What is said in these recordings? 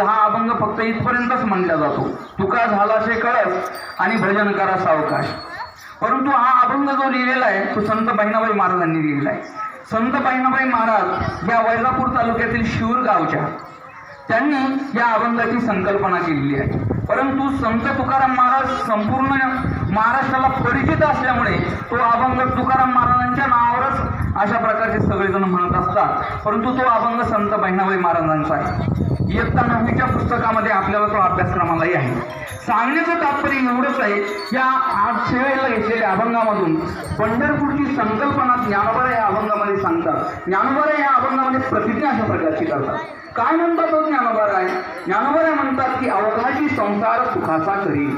हा अभंग फक्त इथपर्यंतच म्हणला जातो. तुका झालाशे कळस आणि भजन करा सावकाश. परंतु हा अभंग जो लिहिलेला आहे तो संत बहिणाबाई महाराजांनी लिहिलेला आहे. संत बहिणाबाई महाराज या वैजापूर तालुक्यातील शिवर गावच्या त्यांनी या अभंगाची संकल्पना केलेली आहे. परंतु संत तुकाराम महाराज संपूर्ण महाराष्ट्राला परिचित असल्यामुळे तो अभंग तुकाराम महाराजांच्या नावावरच अशा प्रकारचे सगळेजण म्हणत असतात. परंतु तो अभंग संत बहिणाबाई महाराजांचा आहे. इयत्ता नववीच्या पुस्तकामध्ये आपल्याला तो अभ्यासक्रमालाही आहे. सांगण्याचं तात्पर्य एवढंच आहे या आज सेवेला घेतलेल्या अभंगामधून पंढरपूरची संकल्पना ज्ञानोबा या अभंगामध्ये सांगतात. ज्ञानोबा या अभंगामध्ये प्रतिज्ञा अशा प्रकारची करतात. काय म्हणतात तो ज्ञानोबाराय ज्ञानोबाराय म्हणतात की अवघाची संसार सुखाचा करी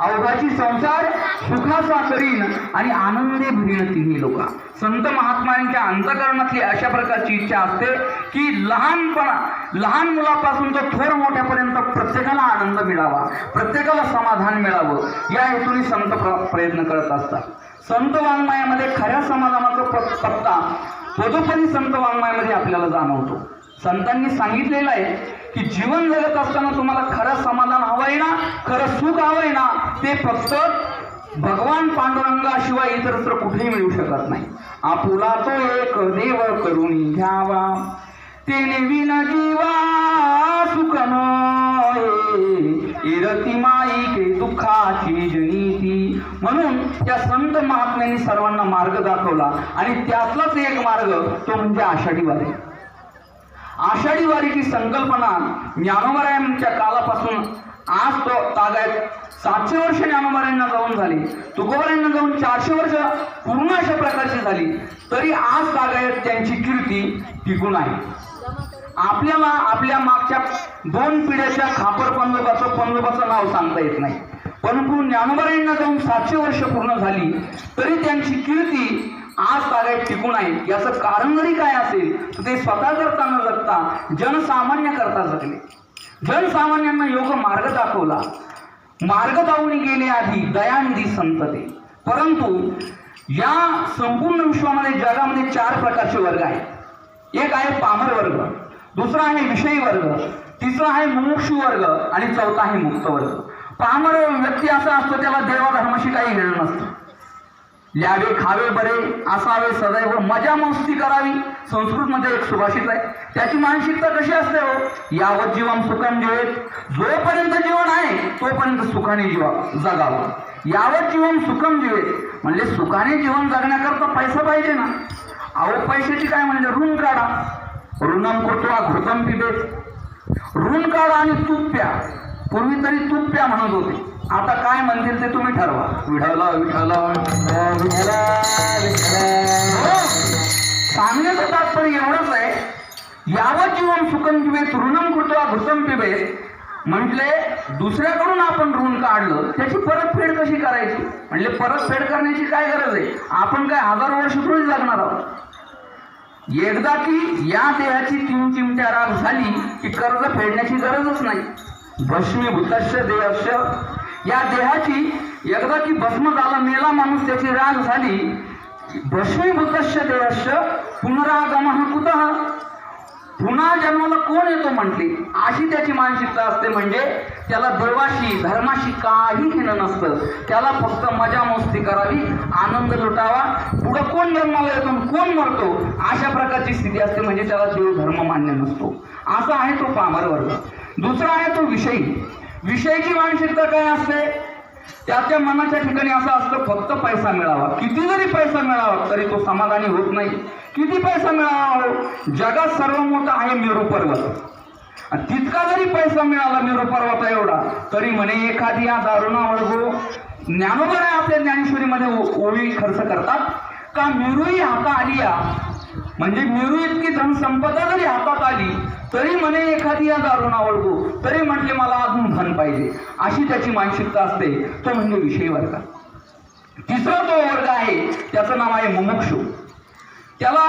अवघाची संसार सुखाचा करीन आणि आनंदे भरीन तिन्ही लोक. संत महात्म्यांच्या अंतकरणातली अशा प्रकारची इच्छा असते की लहानपणा लहान मुलापासून तर थोर मोठ्यापर्यंत प्रत्येकाला आनंद मिळावा प्रत्येकाला समाधान मिळावं या हेतूने संत प्र- प्रयत्न करत असतात. संत वाङ्मयामध्ये खऱ्या समाधानाचा पत्ता पदोपदी संत वाङ्मयामध्ये आपल्याला जाणवतो. संतांनी सांगितलेलं आहे की जीवन जगत असताना तुम्हाला खरं समाधान हवंय ना खरं सुख हवंय ना ते फक्त भगवान पांडुरंगाशिवाय इतरत्र कुठेही मिळू शकत नाही. आपुला तो एक देव करून घ्यावा. तेने विन जीवा सुख इरती माई के दुःखाची जनिती. म्हणून त्या संत महात्म्यांनी सर्वांना मार्ग दाखवला आणि त्यातलाच एक मार्ग तो म्हणजे आषाढी वारी आषाढी वारीची संकल्पना ज्ञानोबारायांच्या कालापासून आज तो तागायत सातशे वर्ष ज्ञानोबारायांना जाऊन झाली. तुकोबारायांना जाऊन चारशे वर्ष पूर्ण अशा प्रकारची झाली. तरी आज तागायत त्यांची कीर्ती टिकून आहे. आपल्याला आपल्या मागच्या दोन पिढ्याच्या खापर पंजोबाचं पंजोबाचं नाव सांगता येत नाही. परंतु ज्ञानोबारायांना जाऊन सातशे वर्ष पूर्ण झाली तरी त्यांची कीर्ती आज तागायत टिकून आहेत. याचं कारण जरी काय असेल तर ते स्वतः करता न जगता जनसामान्य करता जगले. जनसामान्यांना योग मार्ग दाखवला. मार्ग दावणी गेले आधी दयानिधी संतते. परंतु या संपूर्ण विश्वामध्ये जगामध्ये चार प्रकारचे वर्ग आहेत. एक आहे पामर वर्ग दुसरा आहे विषयी वर्ग तिसरा आहे मुमुक्षू वर्ग आणि चौथा आहे मुक्त वर्ग. पामर व्यक्ती असा असतो त्याला देवाधर्माशी काही घेणं नसतं. ल्यावे खावे बरे असावे सदैव मजा मस्ती करावी. संस्कृतमध्ये एक सुभाषित आहे. त्याची मानसिकता कशी असते हो? यावत जीवन सुखम जीवेत जोपर्यंत जीवन आहे तोपर्यंत सुखाने जीवा जगावं. यावत जीवन सुखम जीवेत म्हणजे सुखाने जीवन जगण्याकरता पैसा पाहिजे ना. अहो पैशाची काय म्हणजे? ऋण काढा. ऋणम कुटवा घृतम पिबेत ऋण काढा आणि तूप प्या. पूर्वी तरी तूप प्या म्हणत होते. आता काय म्हणतील ते तुम्ही ठरवा. विठाला विठाला सांगण्याचं तात्पर्य एवढंच आहे. यावं जीवन सुखम पिबेत ऋणम कुटवा घृतम पिबेत म्हटले दुसऱ्याकडून आपण ऋण काढलं त्याची परतफेड कशी करायची? म्हणजे परतफेड करण्याची काय गरज आहे? आपण काय हजार वर्ष थोडी जगणार आहोत? एकदा की या देहाची तीन चिमट्या राग झाली की कर्ज फेडण्याची गरजच नाही. भस्मीभूतस्य देहस्य. या देहाची एकदा की भस्म झाला मेला माणूस त्याची राग झाली भस्मीभूतस्य देहस्य पुनरागमन कुतः? पुन्हा जन्माला कोण येतो म्हटली? अशी त्याची मानसिकता असते म्हणजे त्याला देवाशी धर्माशी काही घेणं नसतं. त्याला फक्त मजा मस्ती करावी आनंद लुटावा. पुढं कोण जन्माला येतो कोण मरतो? अशा प्रकारची स्थिती असते म्हणजे त्याला देव धर्म मान्य नसतो. असा आहे तो पामर वर्ग दुसरा आहे तो विषयी. विषयीची मानसिकता काय असते? त्याच्या मनाच्या ठिकाणी असं असतं फक्त पैसा मिळावा. किती जरी पैसा मिळावा तरी तो समाधानी होत नाही. किती पैसा मिळावा हो? जगात सर्व मोठा आहे मेरू पर्वत. आणि तितका जरी पैसा मिळाला मेरू पर्वता एवढा तरी म्हणे एखादी या दारुणा वळगो ज्ञानोबर आपल्या ज्ञानेश्वरीमध्ये ओळी खर्च करतात. का मेरूही हाता आलीया. म्हणजे मेरू इतकी धनसंपदा जरी हातात आली तरी म्हणे एखादी या दारुणा गो तरी म्हटले मला अजून धन पाहिजे. अशी त्याची मानसिकता असते. तो म्हणजे विषयी वर्ग तिसरा तो वर्ग आहे त्याचं नाव आहे मुमुक्षू. त्याला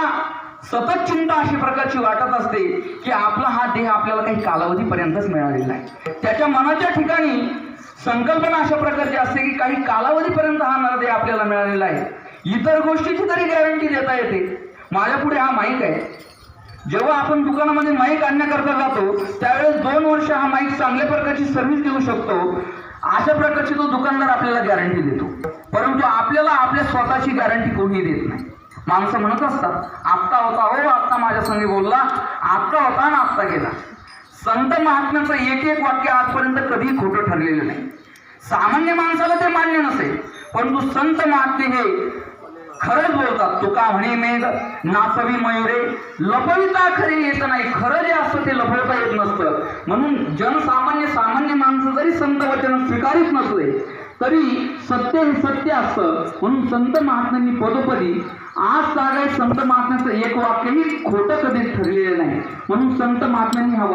सतत चिंता अशी प्रकारची वाटत असते की आपला हा देह आपल्याला काही कालावधीपर्यंतच मिळालेला आहे त्याच्या मनाच्या ठिकाणी संकल्पना अशा प्रकारची असते की काही कालावधीपर्यंत हा नरदेह आपल्याला मिळालेला आहे. इतर गोष्टीची तरी गॅरंटी देता येते. माझ्या पुढे हा माईक आहे. जेव्हा आपण दुकानामध्ये माईक आणण्याकरता जातो त्यावेळेस दोन वर्ष हा माईक चांगल्या प्रकारची सर्व्हिस देऊ शकतो. अशा प्रकारची तो दुकानदार आपल्याला गॅरंटी देतो. परंतु आपल्याला आपल्या स्वतःची गॅरंटी कोणी देत नाही. माणसं म्हणत असतात आत्ता होता हो आत्ता माझ्या संगी बोलला आत्ता होता ना आत्ता गेला. संत महात्म्याचं एक एक वाक्य आजपर्यंत कधी खोटं ठरलेलं नाही. सामान्य माणसाला ते मान्य नसेल परंतु संत महात्मे हे खरंच बोलतात तुका म्हणे मेघ नाचवी मयुरे लपविता खरे येत नाही खरं जे असतं ते लपवता येत नसतं. म्हणून जनसामान्य सामान्य माणसं जरी संत वचन स्वीकारित नसले तरी सत्य हे सत्य असतं. म्हणून संत महात्म्यांनी पदोपदी आज जागा संत महात्म्याचं एक वाक्यही खोटं कधी ठरलेलं नाही. म्हणून संत महात्म्यांनी हा